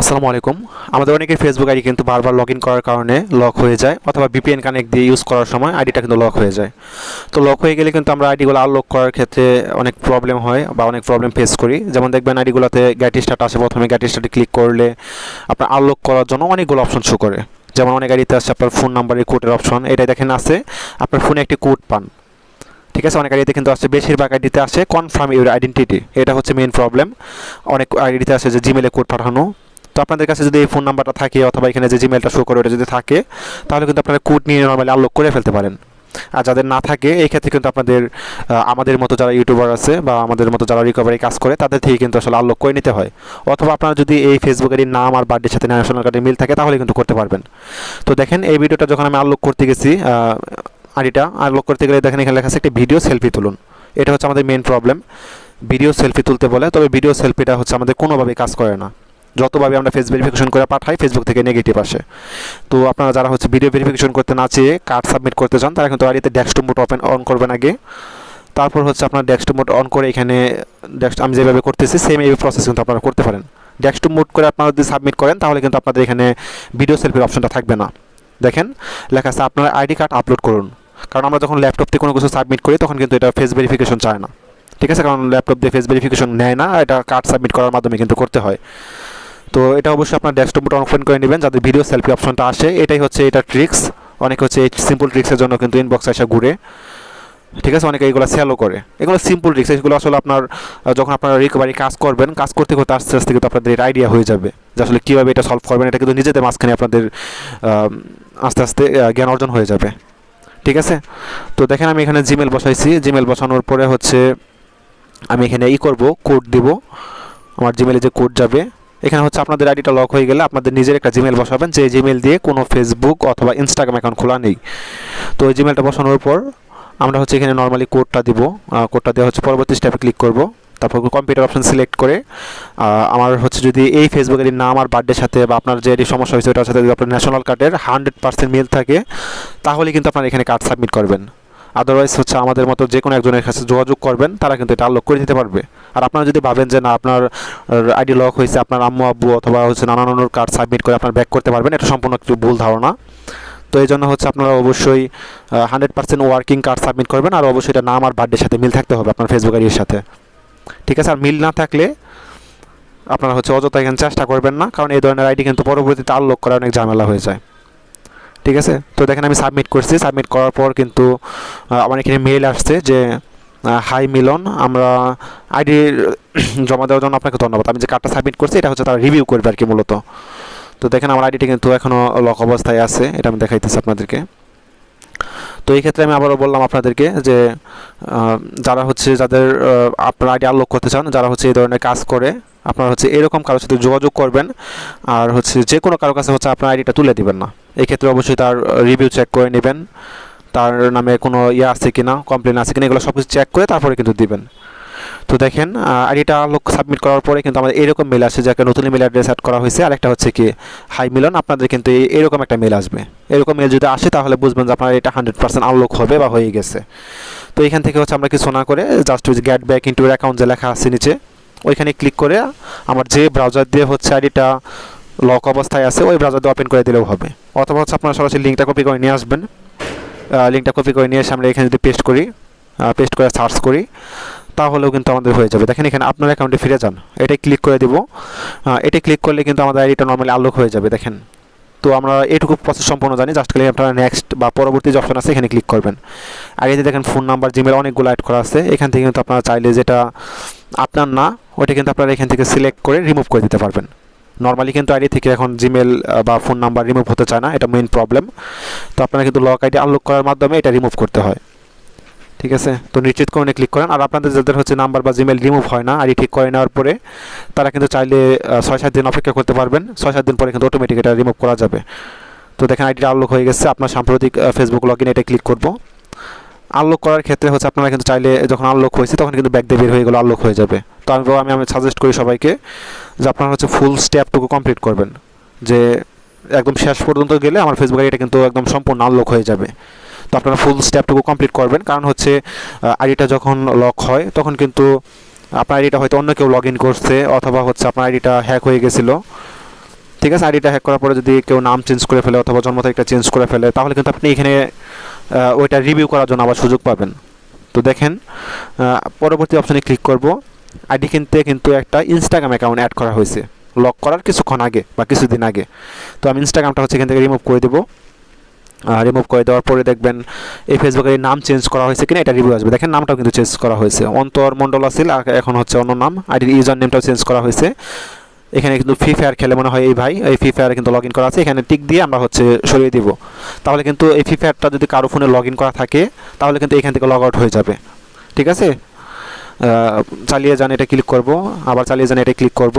আসসালামু আলাইকুম। আমাদের অনেকের ফেসবুক আইডি কিন্তু বারবার লগ করার কারণে লক হয়ে যায় অথবা বিপিএন কানেক্ট দিয়ে ইউজ করার সময় আইডিটা কিন্তু লক হয়ে যায়। তো লক হয়ে গেলে কিন্তু আমরা আইডিগুলো আনলক করার ক্ষেত্রে অনেক প্রবলেম হয় বা অনেক প্রবলেম ফেস করি। যেমন দেখবেন আইডিগুলোতে গ্যাটি স্টার্ট আসে, প্রথমে গ্যাটি স্টার্টে ক্লিক করলে আপনার আনলক করার জন্য অনেকগুলো অপশন শো করে। যেমন অনেক আইডিতে আসছে আপনার ফোন নাম্বারের কোডের অপশন এটাই দেখেন আছে। আপনার ফোনে একটি কোড পান। ঠিক আছে? অনেক আইডিতে কিন্তু আসছে বেশিরভাগ আইডিতে আসে কনফার্ম ইউর আইডেন্টিটি এটা হচ্ছে মেইন প্রবলেম অনেক আইডিতে আসে যে জিমেলে কোড পাঠানো। তো আপনাদের কাছে যদি এই ফোন নাম্বারটা থাকে অথবা এখানে যে জিমেলটা শো করে ওটা যদি থাকে, তাহলে কিন্তু আপনারা কোড নিয়ে নর্মালি আনলক করে ফেলতে পারেন। আর যাদের না থাকে, এই ক্ষেত্রে কিন্তু আপনাদের আমাদের মতো যারা ইউটিউবার আছে বা আমাদের মতো যারা রিকভারি কাজ করে, তাদের থেকে কিন্তু আসলে আনলক করে নিতে হয়। অথবা আপনারা যদি এই ফেসবুকের নাম আর বার্থডের সাথে ন্যাশনাল কার্ডের মিল থাকে, তাহলে কিন্তু করতে পারবেন। তো দেখেন, এই ভিডিওটা যখন আমি আনলক করতে গেছি আইডিটা আনলক করতে গেলে দেখেন এখানে লেখা আছে একটি ভিডিও সেলফি তুলুন। এটা হচ্ছে আমাদের মেন প্রবলেম ভিডিও সেলফি তুলতে বলে, তবে ভিডিও সেলফিটা হচ্ছে আমাদের কোনোভাবেই কাজ করে না। যতভাবে আমরা ফেস ভেরিফিকেশন করে পাঠাই ফেসবুক থেকে নেগেটিভ আসে। তো আপনারা যারা হচ্ছে ভিডিও ভেরিফিকেশন করতে না চেয়ে কার্ড সাবমিট করতে চান, তারা কিন্তু আইডিতে ডেস্কটপ মোড ওপেন অন করবেন আগে। তারপর হচ্ছে আপনার ডেস্কটপ মোড অন করে এখানে ডেস্ক আমি যেভাবে করতেছি সেম এই প্রসেস কিন্তু আপনারা করতে পারেন। ডেস্কটপ মোড করে আপনারা যদি সাবমিট করেন, তাহলে কিন্তু আপনাদের এখানে ভিডিও সেলফির অপশনটা থাকবে না। দেখেন, লেখা আছে আপনার আইডি কার্ড আপলোড করুন। কারণ আমরা যখন ল্যাপটপ থেকে কোনো কিছু সাবমিট করি, তখন কিন্তু এটা ফেস ভেরিফিকেশন চায় না। ঠিক আছে? কারণ ল্যাপটপ দিয়ে ফেস ভেরিফিকেশন নেয় না এটা কার্ড সাবমিট করার মাধ্যমে কিন্তু করতে হয়। তো এটা অবশ্যই আপনার ডেস্কটপ মোড ওপেন করে নেবেন, যাতে ভিডিও সেলফি অপশনটা আসে। এটাই হচ্ছে এটা ট্রিক্স অনেক হচ্ছে এই সিম্পল ট্রিক্সের জন্য কিন্তু ইনবক্স আসা ঘুরে। ঠিক আছে? অনেকে এইগুলো সেলও করে। এগুলো সিম্পল ট্রিক্স এগুলো আসলে আপনার যখন আপনারা রিকভারি কাজ করবেন, কাজ করতে করতে আস্তে আস্তে কিন্তু আপনাদের আইডিয়া হয়ে যাবে যে আসলে কীভাবে এটা সলভ করবেন। এটা কিন্তু নিজেদের মাঝখানে আপনাদের আস্তে আস্তে জ্ঞান অর্জন হয়ে যাবে। ঠিক আছে? তো দেখেন আমি এখানে জিমেল বসাইছি। জিমেল বসানোর পরে হচ্ছে আমি এখানে ই করব কোড দিব। আমার জিমেলে যে কোড যাবে এখানে হচ্ছে আপনাদের আইডিটা লক হয়ে গেলে আপনাদের নিজের একটা জিমেল বসাবেন। যে জিমেল দিয়ে কোনো ফেসবুক অথবা ইনস্টাগ্রাম অ্যাকাউন্ট খোলা নেই। তো ওই জিমেলটা বসানোর পর আমরা হচ্ছে এখানে নর্মালি কোডটা দিব। কোডটা দেওয়া হচ্ছে, পরবর্তী স্টেপে ক্লিক করব। তারপর কম্পিউটার অপশন সিলেক্ট করে আমার হচ্ছে যদি এই ফেসবুকের নাম আর বার্থডের সাথে বা আপনার যে এটি সমস্যা হয়েছে, ওটার সাথে যদি আপনার ন্যাশনাল কার্ডের হান্ড্রেড পার্সেন্ট মিল থাকে, তাহলে কিন্তু আপনার এখানে কার্ড সাবমিট করবেন। আদারওয়াইজ হচ্ছে আমাদের মতো যে কোনো একজনের কাছে যোগাযোগ করবেন, তারা কিন্তু এটা আনলক করে দিতে পারবে। আর আপনারা যদি ভাবেন যে না, আপনার আইডি লক হয়েছে, আপনার আম্মু, আব্বু অথবা হচ্ছে নানা নানুর কার্ড সাবমিট করে আপনার ব্যাক করতে পারবেন, এটা সম্পূর্ণ একটু ভুল ধারণা। তো এই জন্য হচ্ছে আপনারা অবশ্যই hundred percent working card submit করবেন, আর অবশ্যই এটা নাম আর বার্থডের সাথে মিল থাকতে হবে আপনার ফেসবুক আইডির সাথে। ঠিক আছে? আর মিল না থাকলে আপনারা হচ্ছে অযথা এখানে চেষ্টা করবেন না, কারণ এই ধরনের আইডি কিন্তু পরবর্তীতে আনলক করা অনেক ঝামেলা হয়ে যায়। ঠিক আছে? তো দেখেন আমি সাবমিট করছি। সাবমিট করার পর কিন্তু আমার এখানে মেল আসছে যে হাই মিলন, আমরা আইডি জমা দেওয়ার জন্য আপনাকে ধন্যবাদ। আমি যে কার্ডটা সাবমিট করছি, এটা হচ্ছে তারা রিভিউ করবে আর কি মূলত। তো দেখেন আমার আইডিটা কিন্তু এখনও লক অবস্থায় আছে। এটা আমি দেখাইতেছি আপনাদেরকে। তো এই ক্ষেত্রে আমি আবারও বললাম আপনাদেরকে যে যারা হচ্ছে যাদের আপনারা আইডি আনলক করতে চান, যারা হচ্ছে এই ধরনের কাজ করে, আপনারা হচ্ছে এরকম কারোর সাথে যোগাযোগ করবেন। আর হচ্ছে যে কোনো কারোর কাছে হচ্ছে আপনার আইডিটা তুলে দিবেন না। এই ক্ষেত্রে অবশ্যই তার রিভিউ চেক করে নেবেন। তার নামে কোনো ইয়ে আছে কি না কমপ্লেন আছে কি না এগুলো সব কিছু চেক করে তারপরে কিন্তু দিবেন। তো দেখেন আইডিটা লোক সাবমিট করার পরে কিন্তু আমাদের এরকম মেল আসে যাকে নতুন মেল অ্যাড্রেস অ্যাড করা হয়েছে। আর একটা হচ্ছে কি হাই মিলন, আপনাদের কিন্তু এরকম একটা মেল আসবে। এরকম মেল যদি আসে তাহলে বুঝবেন যে আপনার এটা হান্ড্রেড পার্সেন্ট আনলক হবে বা হয়ে গেছে। তো এখান থেকে হচ্ছে আমরা কিছু না করে just we get back into account যে লেখা আছে নিচে, ওইখানে ক্লিক করে আমার যে ব্রাউজার দিয়ে হচ্ছে আইডিটা লক অবস্থায় আছে, ওই ব্রাউজার দিয়ে ওপেন করে দিলেও হবে। অথবা হচ্ছে আপনারা সরাসরি লিঙ্কটা কপি করে নিয়ে আসবেন। লিঙ্কটা কপি করে নিয়ে এসে আমরা এখানে যদি পেস্ট করি পেস্ট করে সার্চ করি তাহলেও কিন্তু আমাদের হয়ে যাবে। দেখেন এখানে আপনার অ্যাকাউন্টে ফিরে যান। এটাই ক্লিক করে দেবো। এটা ক্লিক করলে কিন্তু আমাদের আইডিটা নর্মালি আনলক হয়ে যাবে, দেখেন। তো আমরা এটুকু প্রসেস সম্পূর্ণ জানি। জাস্ট খালি আপনারা নেক্সট বা পরবর্তী যে অপশন আছে, এখানে ক্লিক করবেন। আর এতে দেখেন ফোন নাম্বার জিমেল অনেকগুলো অ্যাড করা আছে। এখান থেকে কিন্তু আপনারা চাইলে যেটা আপনার না, ওইটা কিন্তু আপনারা এখান থেকে সিলেক্ট করে রিমুভ করে দিতে পারবেন। নর্মালি কিন্তু আইডি থেকে এখন জিমেল বা ফোন নাম্বার রিমুভ হতে চায় না। এটা মেইন প্রবলেম তো আপনারা কিন্তু লক আইডি আনলক করার মাধ্যমে এটা রিমুভ করতে হয়। ঠিক আছে? তো নিশ্চিত করে ক্লিক করেন। আর আপনাদের যাদের হচ্ছে নাম্বার বা জিমেল রিমুভ হয় না আইডি ঠিক করে নেওয়ার পরে তারা কিন্তু চাইলে ছয়, সাত দিন অপেক্ষা করতে পারবেন। ছয়, সাত দিন পরে কিন্তু অটোমেটিক এটা রিমুভ করা যাবে। তো দেখেন আইডিটা আনলক হয়ে গেছে। আপনার সাম্প্রতিক ফেসবুক লগ ইন এটা ক্লিক করব। আনলক করার ক্ষেত্রে হচ্ছে আপনারা কিন্তু চাইলে যখন আনলক হয়েছে, তখন কিন্তু ব্যাগ দিয়ে বের হয়ে গেলো আনলক হয়ে যাবে। তো আমি আমি আমি সাজেস্ট করি সবাইকে যে আপনারা হচ্ছে ফুল স্টেপটুকু কমপ্লিট করবেন। যে একদম শেষ পর্যন্ত গেলে আমার ফেসবুক আইডিটা কিন্তু একদম সম্পূর্ণ আনলক হয়ে যাবে। তো আপনারা ফুল স্টেপটুকু কমপ্লিট করবেন। কারণ হচ্ছে আইডিটা যখন লক হয়, তখন কিন্তু আপনার আইডিটা হয়তো অন্য কেউ লগ ইন করছে, অথবা হচ্ছে আপনার আইডিটা হ্যাক হয়ে গেছিল। ঠিক আছে? আইডিটা হ্যাক করার পরে যদি কেউ নাম চেঞ্জ করে ফেলে, অথবা জন্ম তারিখটা চেঞ্জ করে ফেলে, তাহলে কিন্তু আপনি এখানে ওইটা রিভিউ করার জন্য আবার সুযোগ পাবেন। তো দেখেন পরবর্তী অপশানে ক্লিক করব। আইডি কিনতে কিন্তু একটা ইনস্টাগ্রাম অ্যাকাউন্ট অ্যাড করা হয়েছে। লক করার কিছুক্ষণ আগে বা কিছুদিন আগে। তো আমি ইনস্টাগ্রামটা হচ্ছে এখান থেকে রিমুভ করে দেবো। রিমুভ করে দেওয়ার পরে দেখবেন এই ফেসবুকের নাম চেঞ্জ করা হয়েছে কিনা এটা রিভিউ আসবে। দেখেন নামটাও কিন্তু চেঞ্জ করা হয়েছে। অন্তর মণ্ডল আর এখন হচ্ছে অন্য নাম। আইডির ইউজার নেমটাও চেঞ্জ করা হয়েছে। এখানে কিন্তু ফ্রি ফায়ার খেলে মনে হয় এই ভাই। এই ফ্রি ফায়ারে কিন্তু লগ ইন করা আছে। এখানে টিক দিয়ে আমরা হচ্ছে সরিয়ে দিব। তাহলে কিন্তু এই ফ্রি ফায়ারটা যদি কারও ফোনে লগ ইন করা থাকে, তাহলে কিন্তু এখান থেকে লগ আউট হয়ে যাবে। ঠিক আছে? চালিয়ে যান, এটা ক্লিক করব। আবার চালিয়ে যান, এটা ক্লিক করব।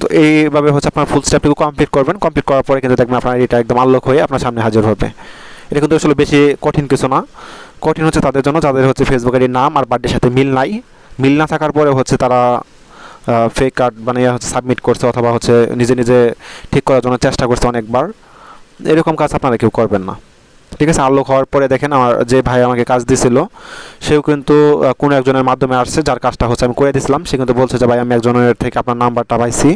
তো এইভাবে হচ্ছে আপনার ফুল স্টেপটুকু কমপ্লিট করবেন। কমপ্লিট করার পরে কিন্তু দেখবেন আপনার এটা একদম আনলক হয়ে আপনার সামনে হাজির হবে। এটা কিন্তু আসলে বেশি কঠিন কিছু না। কঠিন হচ্ছে তাদের জন্য, যাদের হচ্ছে ফেসবুকের এই নাম আর বার্থডের সাথে মিল নাই। মিল না থাকার পরে হচ্ছে তারা ফেক কার্ড বানিয়ে হচ্ছে সাবমিট করছে অথবা হচ্ছে নিজে নিজে ঠিক করার জন্য চেষ্টা করছে অনেকবার। এরকম কাজ আপনারা কেউ করবেন না। ঠিক আছে আনলক হওয়ার পরে দেখেন আমার যে ভাই আমাকে কাজ দিছিল, সেও কিন্তু কোনো একজনের মাধ্যমে আসছে, যার কাজটা হচ্ছে আমি করে দিয়েছিলাম সে কিন্তু বলছে যে, ভাই, আমি একজনের থেকে আপনার নাম্বারটা পাইছি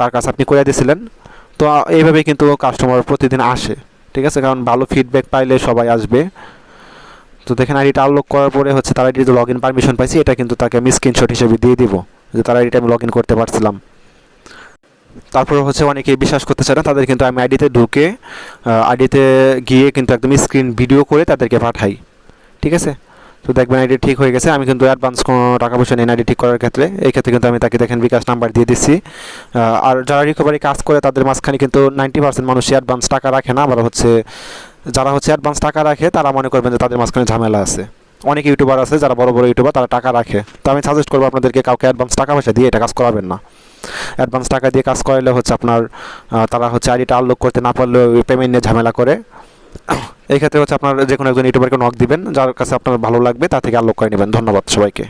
তার কাছে আপনি করে দিয়েছিলেন তো এইভাবেই কিন্তু কাস্টমার প্রতিদিন আসে, ঠিক আছে? কারণ ভালো ফিডব্যাক পাইলে সবাই আসবে। তো দেখেন, আইডিটা আনলক করার পরে হচ্ছে তার আইডিতে লগ ইন পারমিশন পাইছি, এটা কিন্তু তাকে আমি স্ক্রিনশট হিসেবে দিয়ে দিব, যে তার আইডিটা আমি লগ ইন করতে পারছিলাম। তারপরে হচ্ছে অনেকে বিশ্বাস করতে চায় না, তাদের কিন্তু আমি আইডিতে ঢুকে আইডিতে গিয়ে কিন্তু একদম স্ক্রিন ভিডিও করে তাদেরকে পাঠাই, ঠিক আছে? তো দেখবেন আইডি ঠিক হয়ে গেছে, আমি কিন্তু অ্যাডভান্স কোনো টাকা পয়সা নেই আইডি ঠিক করার ক্ষেত্রে, এই ক্ষেত্রে কিন্তু আমি তাকে দেখেন বিকাশ নাম্বার দিয়ে দিচ্ছি। আর যারা রিকভারি কাজ করে, তাদের মাঝখানে কিন্তু নাইনটি পার্সেন্ট মানুষই অ্যাডভান্স টাকা রাখে না, আবার হচ্ছে, যারা হচ্ছে অ্যাডভান্স টাকা রাখে, তারা মনে করবেন যে তাদের মাঝখানে ঝামেলা আছে। অনেক ইউটিউবার আছে যারা বড় বড় ইউটিউবার, তারা টাকা রাখে। তো আমি সাজেস্ট করব আপনাদেরকে কাউকে অ্যাডভান্স টাকা পয়সা দিয়ে এটা কাজ করাবেন না। অ্যাডভান্স টাকা দিয়ে কাজ করালে হচ্ছে আপনার তারা হচ্ছে আইডিটা আনলক করতে না পারলেও পেমেন্ট নিয়ে ঝামেলা করে। এই ক্ষেত্রে হচ্ছে আপনার যে কোনো একজন ইউটিউবারকে নক দিবেন, যার কাছে আপনার ভালো লাগবে তা থেকে আনলক করে নেবেন। ধন্যবাদ সবাইকে।